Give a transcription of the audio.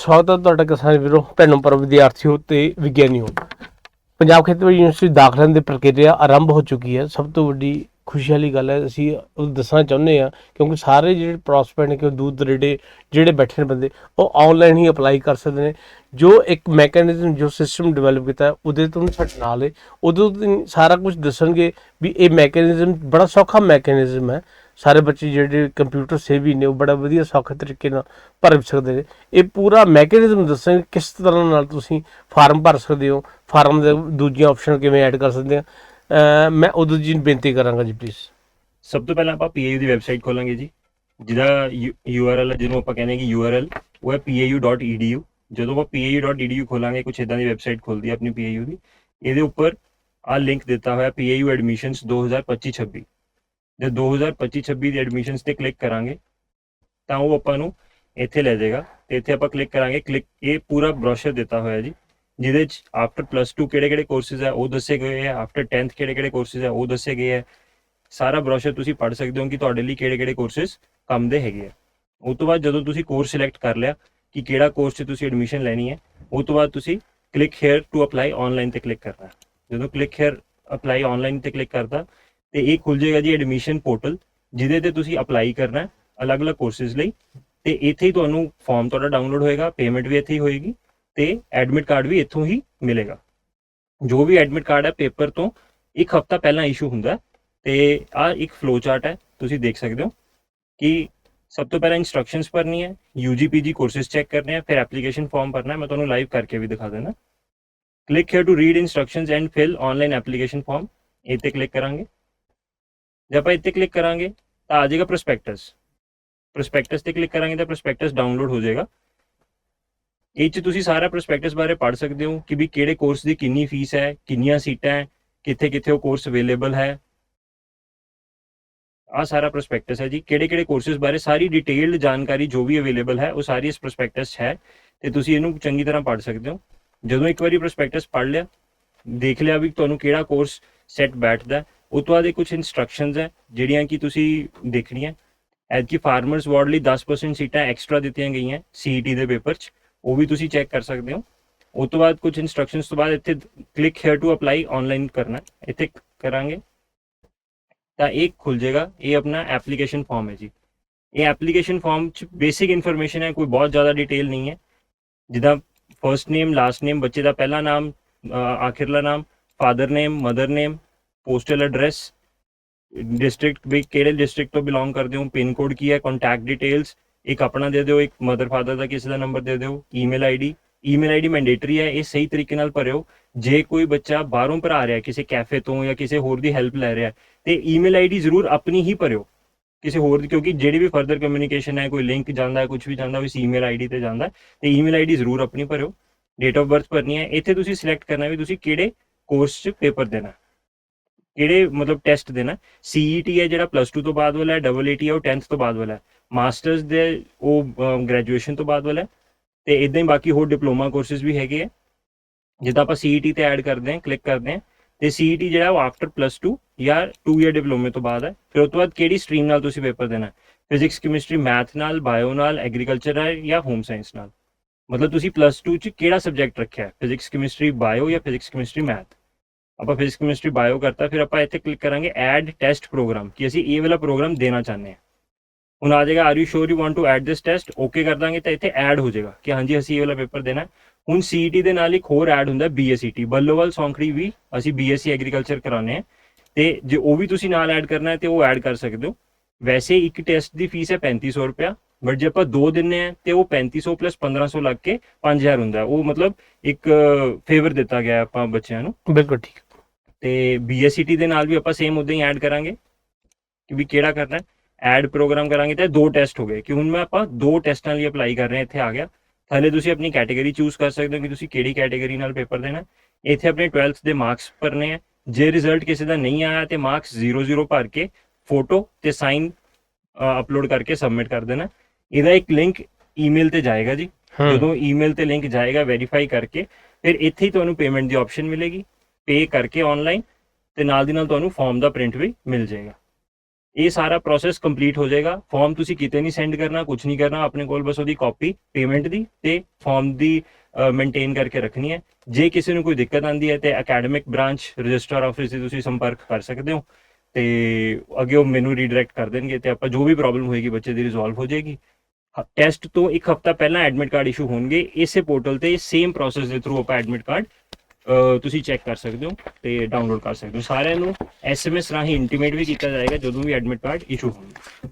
ਸਵਾਗਤ ਹੈ ਤੁਹਾਡਾ ਕਿਸਾਨ ਵੀਰੋ। ਭੈਣੋ ਪਰ ਵਿਦਿਆਰਥੀਓ ਤੇ ਵਿਗਿਆਨੀਓ ਪੰਜਾਬ ਖੇਤੀਬਾੜੀ ਯੂਨੀਵਰਸਿਟੀ ਦਾਖਲਿਆਂ ਦੀ ਪ੍ਰਕਿਰਿਆ ਆਰੰਭ ਹੋ ਚੁੱਕੀ ਹੈ। ਸਭ ਤੋਂ ਵੱਡੀ ਖੁਸ਼ੀ ਵਾਲੀ ਗੱਲ ਹੈ, ਅਸੀਂ ਉਹ ਦੱਸਣਾ ਚਾਹੁੰਦੇ ਆ ਕਿਉਂਕਿ ਸਾਰੇ ਜਿਹੜੇ ਪ੍ਰੋਸਪੈਕਟ ਨੇ ਕਿ ਦੂਰ ਦਰੇਡੇ ਜਿਹੜੇ ਬੈਠੇ ਨੇ ਬੰਦੇ, ਉਹ ਆਨਲਾਈਨ ਹੀ ਅਪਲਾਈ ਕਰ ਸਕਦੇ ਨੇ। ਜੋ ਇੱਕ ਮੈਕੈਨਿਜ਼ਮ ਜੋ ਸਿਸਟਮ ਡਿਵੈਲਪ ਕੀਤਾ ਉਹਦੇ ਤੋਂ ਸਾਡੇ ਨਾਲ ਹੈ। ਉਦੋਂ ਤੋਂ ਸਾਰਾ ਕੁਝ ਦੱਸਣਗੇ ਵੀ ਇਹ ਮੈਕੈਨਿਜ਼ਮ ਬੜਾ ਸੌਖਾ ਮੈਕੈਨਿਜ਼ਮ ਹੈ। ਸਾਰੇ ਬੱਚੇ ਜਿਹੜੇ ਕੰਪਿਊਟਰ ਸੇਵੀ ਨੇ, ਉਹ ਬੜਾ ਵਧੀਆ ਸੌਖੇ ਤਰੀਕੇ ਨਾਲ ਭਰ ਸਕਦੇ ਨੇ। ਇਹ ਪੂਰਾ ਮੈਕੈਨਿਜ਼ਮ ਦੱਸਾਂਗੇ ਕਿਸ ਤਰ੍ਹਾਂ ਨਾਲ ਤੁਸੀਂ ਫਾਰਮ ਭਰ ਸਕਦੇ ਹੋ, ਫਾਰਮ ਦੇ ਦੂਜੀਆਂ ਆਪਸ਼ਨ ਕਿਵੇਂ ਐਡ ਕਰ ਸਕਦੇ ਆ। ਮੈਂ ਉਦੋਂ ਜੀ ਨੂੰ ਬੇਨਤੀ ਕਰਾਂਗਾ ਜੀ ਪਲੀਜ਼ ਸਭ ਤੋਂ ਪਹਿਲਾਂ ਆਪਾਂ ਪੀਏਯੂ ਦੀ ਵੈਬਸਾਈਟ ਖੋਲਾਂਗੇ ਜੀ। ਜਿਹਦਾ URL ਹੈ ਜਿਹਨੂੰ ਆਪਾਂ ਕਹਿੰਦੇ ਹਾਂ ਕਿ URL, ਉਹ ਹੈ pau.edu ਜਦੋਂ ਆਪਾਂ pau.edu ਖੋਲਾਂਗੇ ਕੁਝ ਇਦਾਂ ਦੀ ਵੈਬਸਾਈਟ ਖੁੱਲਦੀ ਹੈ ਆਪਣੀ pau ਦੀ। ਇਹਦੇ ਉੱਪਰ ਆ ਲਿੰਕ ਦਿੱਤਾ ਹੋਇਆ pau ਐਡਮਿਸ਼ਨਸ 2025-26 ਜੇ 2025-26 ਦੀ ਐਡਮਿਸ਼ਨਸ ਤੇ ਕਲਿੱਕ ਕਰਾਂਗੇ, ਤਾਂ ਉਹ ਆਪਾਂ ਨੂੰ ਇੱਥੇ ਲੈ ਜਾਏਗਾ। ਤੇ ਇੱਥੇ ਆਪਾਂ ਕਲਿੱਕ ਕਰਾਂਗੇ ਕਲਿੱਕ ਇਹ ਪੂਰਾ ਬ੍ਰੋਸ਼ਰ ਦਿੱਤਾ ਹੋਇਆ ਜੀ, ਜਿਹਦੇ ਚ ਆਫਟਰ ਪਲੱਸ 2 ਕਿਹੜੇ ਕਿਹੜੇ ਕੋਰਸਿਸ ਹੈ, ਉਹ ਦੱਸੇ ਗਏ ਹੈ। ਆਫਟਰ 10th ਕਿਹੜੇ ਕਿਹੜੇ ਕੋਰਸਿਸ ਹੈ, ਉਹ ਦੱਸੇ ਗਏ ਹੈ। ਸਾਰਾ ਬ੍ਰੋਸ਼ਰ ਤੁਸੀਂ ਪੜ੍ਹ ਸਕਦੇ ਹੋ ਕਿ ਤੁਹਾਡੇ ਲਈ ਕਿਹੜੇ-ਕਿਹੜੇ ਕੋਰਸਿਸ ਕੰਮ ਦੇ ਹੈਗੇ ਆ ਉਸ ਤੋਂ ਬਾਅਦ ਜਦੋਂ ਤੁਸੀਂ ਕੋਰਸ ਸਿਲੈਕਟ ਕਰ ਲਿਆ ਕਿ ਕਿਹੜਾ ਕੋਰਸ 'ਚ ਤੁਸੀਂ ਐਡਮਿਸ਼ਨ ਲੈਣੀ ਹੈ ਉਸ ਤੋਂ ਬਾਅਦ ਤੁਸੀਂ click here to apply online ਤੇ ਕਲਿੱਕ ਕਰਨਾ ਜਦੋਂ ਕਲਿੱਕ ਹੇਅਰ ਅਪਲਾਈ ਆਨਲਾਈਨ ਤੇ ਕਲਿੱਕ ਕਰਦਾ ਤੇ ਇਹ ਖੁੱਲ ਜਾਏਗਾ ਜੀ ਐਡਮਿਸ਼ਨ ਪੋਰਟਲ ਜਿਹਦੇ ਤੇ ਤੁਸੀਂ ਅਪਲਾਈ ਕਰਨਾ ਅਲੱਗ-ਅਲੱਗ ਕੋਰਸਿਸ ਲਈ। ਤੇ ਇੱਥੇ ਹੀ ਤੁਹਾਨੂੰ ਫਾਰਮ ਤੁਹਾਡਾ ਡਾਊਨਲੋਡ ਹੋਏਗਾ ਪੇਮੈਂਟ ਵੀ ਇੱਥੇ ਹੀ ਹੋਏਗੀ ਤੇ ਐਡਮਿਟ ਕਾਰਡ ਵੀ ਇੱਥੋਂ ਹੀ ਮਿਲੇਗਾ। ਜੋ ਵੀ ਐਡਮਿਟ ਕਾਰਡ ਹੈ ਪੇਪਰ ਤੋਂ ਇੱਕ ਹਫਤਾ ਪਹਿਲਾਂ ਇਸ਼ੂ ਹੁੰਦਾ ਹੈ ਤੇ ਆ ਇੱਕ ਫਲੋ ਚਾਰਟ ਹੈ, ਤੁਸੀਂ ਦੇਖ ਸਕਦੇ ਹੋ ਕਿ ਸਭ ਤੋਂ ਪਹਿਲਾਂ ਇਨਸਟਰਕਸ਼ਨਸ ਭਰਨੀ ਹੈ, UGPG ਕੋਰसेज ਚੈੱਕ ਕਰਨੇ ਹੈ, ਫਿਰ ਐਪਲੀਕੇਸ਼ਨ ਫਾਰਮ ਭਰਨਾ ਹੈ। ਮੈਂ ਤੁਹਾਨੂੰ ਲਾਈਵ ਕਰਕੇ ਵੀ ਦਿਖਾ ਦੇਣਾ click here to read instructions and fill online application form ਇਹ ਤੇ ਕਲਿੱਕ ਕਰਾਂਗੇ। ਜੇ ਆਪਾਂ ਇੱਥੇ ਕਲਿੱਕ ਕਰਾਂਗੇ ਤਾਂ ਆ ਜਾਏਗਾ ਪ੍ਰੋਸਪੈਕਟਸ ਪ੍ਰੋਸਪੈਕਟਸ ਤੇ ਕਲਿੱਕ ਕਰਾਂਗੇ ਤਾਂ ਪ੍ਰੋਸਪੈਕਟਸ ਡਾਊਨਲੋਡ ਹੋ ਜਾਏਗਾ। ਇਹ ਚ ਤੁਸੀਂ ਸਾਰਾ ਪ੍ਰੋਸਪੈਕਟਸ ਬਾਰੇ ਪੜ੍ਹ ਸਕਦੇ ਹੋ ਕਿ ਵੀ ਕਿਹੜੇ ਕੋਰਸ ਦੀ ਕਿੰਨੀ ਫੀਸ ਹੈ, ਕਿੰਨੀਆਂ ਸੀਟਾਂ ਹੈ ਕਿੱਥੇ ਕਿੱਥੇ ਉਹ ਕੋਰਸ ਅਵੇਲੇਬਲ ਹੈ। ਆ ਸਾਰਾ ਪ੍ਰੋਸਪੈਕਟਸ ਹੈ ਜੀ। ਕਿਹੜੇ ਕਿਹੜੇ ਕੋਰਸਿਸ ਬਾਰੇ ਸਾਰੀ ਡਿਟੇਲਡ ਜਾਣਕਾਰੀ ਜੋ ਵੀ ਅਵੇਲੇਬਲ ਹੈ, ਉਹ ਸਾਰੀ ਇਸ ਪ੍ਰੋਸਪੈਕਟਸ 'ਚ ਹੈ। ਤੇ ਤੁਸੀਂ ਇਹਨੂੰ ਚੰਗੀ ਤਰ੍ਹਾਂ ਪੜ੍ਹ ਸਕਦੇ ਹੋ। ਜਦੋਂ ਇੱਕ ਵਾਰੀ ਪ੍ਰੋਸਪੈਕਟਸ ਪੜ੍ਹ ਲਿਆ, ਦੇਖ ਲਿਆ ਵੀ ਤੁਹਾਨੂੰ ਕਿਹੜਾ ਕੋਰਸ ਸੈੱਟ ਬੈਠਦਾ ਹੈ, ਉਹ ਤੋਂ ਬਾਅਦ ਇਹ ਕੁਝ ਇਨਸਟਰਕਸ਼ਨਸ ਹੈ ਜਿਹੜੀਆਂ ਕਿ ਤੁਸੀਂ ਦੇਖਣੀਆਂ। ਐਡ ਕਿ ਫਾਰਮਰਸ ਵਾਰਡ ਲਈ 10% ਸੀਟਾਂ ਐਕਸਟਰਾ ਦਿੱਤੀਆਂ ਗਈਆਂ ਸੀਈਟੀ ਦੇ ਪੇਪਰ 'ਚ ਉਹ ਵੀ ਤੁਸੀਂ ਚੈੱਕ ਕਰ ਸਕਦੇ ਹੋ। ਉਸ ਤੋਂ ਬਾਅਦ ਕੁਝ ਇਨਸਟਰਕਸ਼ਨਸ ਤੋਂ ਬਾਅਦ ਇੱਥੇ click here to apply online ਕਰਨਾ ਇੱਥੇ ਕਰਾਂਗੇ। ਤਾਂ ਇਹ ਖੁੱਲ ਜਾਏਗਾ ਇਹ ਆਪਣਾ ਐਪਲੀਕੇਸ਼ਨ ਫਾਰਮ ਹੈ ਜੀ। ਇਹ ਐਪਲੀਕੇਸ਼ਨ ਫਾਰਮ ਚ ਬੇਸਿਕ ਇਨਫੋਰਮੇਸ਼ਨ ਹੈ ਕੋਈ ਬਹੁਤ ਜ਼ਿਆਦਾ ਡਿਟੇਲ ਨਹੀਂ ਹੈ। ਜਿੱਦਾਂ ਫਰਸਟ ਨੇਮ ਲਾਸਟ ਨੇਮ ਬੱਚੇ ਦਾ ਪਹਿਲਾ ਨਾਮ ਆਖਿਰਲਾ ਨਾਮ father name mother name postal address district ਵੀ ਕਿਹੜੇ ਡਿਸਟ੍ਰਿਕਟ ਤੋਂ ਬਿਲੋਂਗ ਕਰਦੇ ਹੋ ਪਿਨ ਕੋਡ ਕੀ ਹੈ ਕੰਟੈਕਟ ਡਿਟੇਲਸ ਇੱਕ ਆਪਣਾ ਦੇ ਦਿਓ ਇੱਕ ਮਦਰ ਫਾਦਰ ਦਾ ਕਿਸੇ ਦਾ ਨੰਬਰ ਦੇ ਦਿਓ email ID email ID mandatory ਹੈ ਇਹ ਸਹੀ ਤਰੀਕੇ ਨਾਲ ਭਰਿਓ। ਜੇ ਕੋਈ ਬੱਚਾ ਬਾਹਰੋਂ ਭਰਾ ਰਿਹਾ ਕਿਸੇ ਕੈਫੇ ਤੋਂ ਜਾਂ ਕਿਸੇ ਹੋਰ ਦੀ ਹੈਲਪ ਲੈ ਰਿਹਾ ਤੇ ਈਮੇਲ ਆਈਡੀ ਜ਼ਰੂਰ ਆਪਣੀ ਹੀ ਭਰਿਓ। ਕਿਸੇ ਹੋਰ ਦੀ ਕਿਉਂਕਿ ਜਿਹੜੀ ਵੀ ਫਰਦਰ ਕਮਿਊਨੀਕੇਸ਼ਨ ਹੈ ਕੋਈ ਲਿੰਕ ਜਾਂਦਾ ਹੈ ਕੁਝ ਵੀ ਜਾਂਦਾ ਉਸ ਈਮੇਲ ਆਈਡੀ ਤੇ ਜਾਂਦਾ ਹੈ, ਤੇ ਈਮੇਲ ਆਈਡੀ ਜ਼ਰੂਰ ਆਪਣੀ ਭਰਿਓ। ਡੇਟ ਆਫ ਬਰਥ ਭਰਨੀ ਹੈ ਇੱਥੇ ਤੁਸੀਂ ਸਿਲੈਕਟ ਕਰਨਾ ਵੀ ਤੁਸੀਂ ਕਿਹੜੇ ਕੋਰਸ 'ਚ ਪੇਪਰ ਦੇਣਾ। ਕਿਹੜੇ ਮਤਲਬ ਟੈਸਟ ਦੇਣਾ ਸੀਈਟੀ ਹੈ ਜਿਹੜਾ ਪਲੱਸ 2 ਤੋਂ ਬਾਅਦ ਵਾਲਾ ਹੈ ਡਬਲ ਏਟੀ ਹੈ, ਉਹ 10th ਤੋਂ ਬਾਅਦ ਵਾਲਾ ਹੈ। ਮਾਸਟਰਸ ਦੇ ਉਹ ਗ੍ਰੈਜੂਏਸ਼ਨ ਤੋਂ ਬਾਅਦ ਵਾਲਾ ਹੈ। ਤੇ ਇਦਾਂ ਹੀ ਬਾਕੀ ਹੋਰ ਡਿਪਲੋਮਾ ਕੋਰਸਿਸ ਵੀ ਹੈਗੇ ਆ। ਜਿੱਦਾਂ ਆਪਾਂ ਸੀਈਟੀ ਤੇ ਐਡ ਕਰਦੇ ਹਾਂ ਕਲਿੱਕ ਕਰਦੇ ਹਾਂ, ਤੇ ਸੀਈਟੀ ਜਿਹੜਾ ਉਹ ਆਫਟਰ ਪਲੱਸ 2 ਜਾਂ 2 ਇਅਰ ਡਿਪਲੋਮੇ ਤੋਂ ਬਾਅਦ ਹੈ। ਫਿਰ ਉਸ ਤੋਂ ਬਾਅਦ ਕਿਹੜੀ ਸਟਰੀਮ ਨਾਲ ਤੁਸੀਂ ਪੇਪਰ ਦੇਣਾ ਫਿਜ਼ਿਕਸ ਕੈਮਿਸਟਰੀ ਮੈਥ ਨਾਲ ਬਾਇਓ ਨਾਲ ਐਗਰੀਕਲਚਰ ਨਾਲ ਜਾਂ ਹੋਮ ਸਾਇੰਸ ਨਾਲ? ਮਤਲਬ ਤੁਸੀਂ ਪਲੱਸ 2 ਚ ਕਿਹੜਾ ਸਬਜੈਕਟ ਰੱਖਿਆ ਹੈ? ਫਿਜ਼ਿਕਸ ਕੈਮਿਸਟਰੀ ਬਾਇਓ ਜਾਂ ਫਿਜ਼ਿਕਸ ਕੈਮਿਸਟਰੀ ਮੈਥ ਆਪਾਂ ਫਿਜ਼ਿਕਸ ਕੈਮਿਸਟਰੀ ਬਾਇਓ ਕਰਤਾ, ਫਿਰ ਆਪਾਂ ਇੱਥੇ ਕਲਿੱਕ ਕਰਾਂਗੇ ਐਡ ਟੈਸਟ ਪ੍ਰੋਗਰਾਮ ਕਿ ਅਸੀਂ ਇਹ ਵਾਲਾ ਪ੍ਰੋਗਰਾਮ ਦੇਣਾ ਚਾਹੁੰਦੇ ਹਾਂ। ਹੁਣ ਆ ਜਾਏਗਾ are you sure you want to add this test okay ਕਰ ਦਾਂਗੇ ਤਾਂ ਇੱਥੇ ਐਡ ਹੋ ਜਾਏਗਾ, ਕਿ ਹਾਂਜੀ, ਅਸੀਂ ਇਹ ਵਾਲਾ ਪੇਪਰ ਦੇਣਾ ਹੈ। ਹੁਣ ਸੀਈਟੀ ਦੇ ਨਾਲ ਇੱਕ ਹੋਰ ਐਡ ਹੁੰਦਾ ਬੀਐਸਸੀਟੀ ਬੱਲੋਵਾਲ, ਸੌਂਖੜੀ ਵੀ ਅਸੀਂ ਬੀਐਸਸੀ ਐਗਰੀਕਲਚਰ ਕਰਾਉਂਦੇ ਹਾਂ। ਤੇ ਜੇ ਉਹ ਵੀ ਤੁਸੀਂ ਨਾਲ ਐਡ ਕਰਨਾ ਹੈ, ਤੇ ਉਹ ਐਡ ਕਰ ਸਕਦੇ ਹੋ। ਵੈਸੇ ਇੱਕ ਟੈਸਟ ਦੀ ਫੀਸ ਹੈ 3500 ਰੁਪਿਆ ਬਟ ਜੇ ਆਪਾਂ ਦੋ ਦਿੰਨੇ ਆ ਤੇ ਉਹ 3500 1500 ਲੱਗ ਕੇ 5000 ਹੁੰਦਾ ਉਹ ਮਤਲਬ ਇੱਕ ਫੇਵਰ ਦਿੱਤਾ ਗਿਆ ਆਪਾਂ ਬੱਚਿਆਂ ਨੂੰ। ਬਿਲਕੁਲ ਠੀਕ। ਤੇ ਬੀਐਸਸੀਟੀ ਦੇ ਨਾਲ ਵੀ ਆਪਾਂ ਸੇਮ ਉਦਾਂ ਹੀ ਐਡ ਕਰਾਂਗੇ ਕਿ ਵੀ ਕਿਹੜਾ ਕਰਨਾ ਹੈ। ਐਡ ਪ੍ਰੋਗਰਾਮ ਕਰਾਂਗੇ ਤੇ ਦੋ ਟੈਸਟ ਹੋ ਗਏ। ਕਿ ਹੁਣ ਮੈਂ ਆਪਾਂ ਦੋ ਟੈਸਟਾਂ ਲਈ ਅਪਲਾਈ ਕਰ ਰਹੇ ਹਾਂ ਇੱਥੇ ਆ ਗਿਆ। ਥੱਲੇ ਤੁਸੀਂ ਆਪਣੀ ਕੈਟਾਗਰੀ ਚੂਜ਼ ਕਰ ਸਕਦੇ ਹੋ ਕਿ ਤੁਸੀਂ ਕਿਹੜੀ ਕੈਟਾਗਰੀ ਨਾਲ ਪੇਪਰ ਦੇਣਾ। ਇੱਥੇ ਆਪਣੇ 12th ਦੇ ਮਾਰਕਸ ਭਰਨੇ ਆ ਜੇ ਰਿਜ਼ਲਟ ਕਿਸੇ ਦਾ ਨਹੀਂ ਆਇਆ ਤੇ ਮਾਰਕਸ 00 ਭਰ ਕੇ ਫੋਟੋ ਤੇ ਸਾਈਨ ਅਪਲੋਡ ਕਰਕੇ ਸਬਮਿਟ ਕਰ ਦੇਣਾ ਇਹਦਾ ਇੱਕ ਲਿੰਕ ਈਮੇਲ ਤੇ ਜਾਏਗਾ ਜੀ। ਜਦੋਂ ਈਮੇਲ ਤੇ ਲਿੰਕ ਜਾਏਗਾ ਵੈਰੀਫਾਈ ਕਰਕੇ ਫਿਰ ਇੱਥੇ ਹੀ ਤੁਹਾਨੂੰ ਪੇਮੈਂਟ ਦੀ ਆਪਸ਼ਨ ਮਿਲੇਗੀ। ਪੇ ਕਰਕੇ ਆਨਲਾਈਨ ਤੇ ਨਾਲ ਦੀ ਨਾਲ ਤੁਹਾਨੂੰ ਫਾਰਮ ਦਾ ਪ੍ਰਿੰਟ ਵੀ ਮਿਲ ਜਾਏਗਾ। ਇਹ ਸਾਰਾ ਪ੍ਰੋਸੈਸ ਕੰਪਲੀਟ ਹੋ ਜਾਏਗਾ। ਫਾਰਮ ਤੁਸੀਂ ਕਿਤੇ ਨਹੀਂ ਸੈਂਡ ਕਰਨਾ ਕੁਝ ਨਹੀਂ ਕਰਨਾ, ਆਪਣੇ ਕੋਲ ਬਸ ਉਹਦੀ ਕਾਪੀ ਪੇਮੈਂਟ ਦੀ ਤੇ ਫਾਰਮ ਦੀ ਮੇਨਟੇਨ ਕਰਕੇ ਰੱਖਣੀ ਹੈ। ਜੇ ਕਿਸੇ ਨੂੰ ਕੋਈ ਦਿੱਕਤ ਆਂਦੀ ਹੈ ਤੇ ਅਕੈਡਮਿਕ ਬ੍ਰਾਂਚ ਰਜਿਸਟਰ ਆਫਿਸ 'ਤੇ ਤੁਸੀਂ ਸੰਪਰਕ ਕਰ ਸਕਦੇ ਹੋ ਤੇ ਅੱਗੇ ਉਹ ਮੈਨੂੰ ਰੀਡਾਇਰੈਕਟ ਕਰ ਦੇਣਗੇ ਤੇ ਆਪਾਂ ਜੋ ਵੀ ਪ੍ਰੋਬਲਮ ਹੋਏਗੀ ਬੱਚੇ ਦੀ ਰਿਜ਼ੋਲਵ ਹੋ ਜਾਏਗੀ। ਟੈਸਟ ਤੋਂ ਇੱਕ ਹਫਤਾ ਪਹਿਲਾਂ ਐਡਮਿਟ ਕਾਰਡ ਇਸ਼ੂ ਹੋਣਗੇ। ਇਸੇ ਪੋਰਟਲ ਤੇ ਸੇਮ ਪ੍ਰੋਸੈਸ ਦੇ ਥਰੂ ਆਪਾਂ ਐਡਮਿਟ ਕਾਰਡ ਤੁਸੀਂ ਚੈੱਕ ਕਰ ਸਕਦੇ ਹੋ ਤੇ ਡਾਊਨਲੋਡ ਕਰ ਸਕਦੇ ਹੋ। ਸਾਰਿਆਂ ਨੂੰ ਐਸਐਮਐਸ ਰਾਹੀਂ ਇੰਟੀਮੇਟ ਵੀ ਕੀਤਾ ਜਾਏਗਾ, ਜਦੋਂ ਵੀ ਐਡਮਿਟ ਕਾਰਡ ਇਸ਼ੂ ਹੋਣਗੇ।